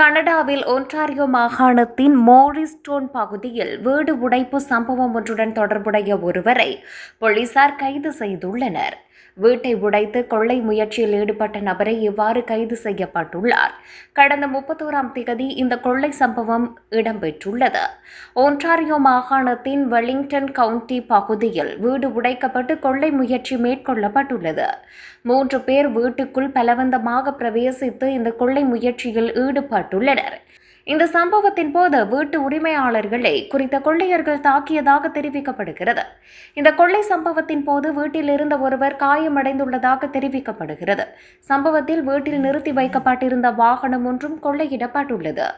கனடாவில் ஒன்டாரியோ மாகாணத்தின் மோரிஸ்டோன் பகுதியில் வீடு உடைப்பு சம்பவம் ஒன்றுடன் தொடர்புடைய ஒருவரை போலீசார் கைது செய்துள்ளனர். வீட்டை உடைத்து கொள்ளை முயற்சியில் ஈடுபட்ட நபரை இவ்வாறு கைது செய்யப்பட்டுள்ளார். கடந்த முப்பத்தோராம் தேதி இந்த கொள்ளை சம்பவம் இடம்பெற்றுள்ளது. ஒன்டாரியோ மாகாணத்தின் வெலிங்டன் கவுண்டி பகுதியில் வீடு உடைக்கப்பட்டு கொள்ளை முயற்சி மேற்கொள்ளப்பட்டுள்ளது. மூன்று பேர் வீட்டுக்குள் பலவந்தமாக பிரவேசித்து இந்த கொள்ளை முயற்சியில் ஈடுபட்டு ஈடுபட்டுள்ளனர் இந்த சம்பவத்தின் போது வீட்டு உரிமையாளர்களை குறித்த கொள்ளையர்கள் தாக்கியதாக தெரிவிக்கப்படுகிறது. இந்த கொள்ளை சம்பவத்தின் போது வீட்டில் இருந்த ஒருவர் காயமடைந்துள்ளதாக தெரிவிக்கப்படுகிறது. சம்பவத்தில் வீட்டில் நிறுத்தி வைக்கப்பட்டிருந்த வாகனம் ஒன்றும் கொள்ளையிடப்பட்டுள்ளது.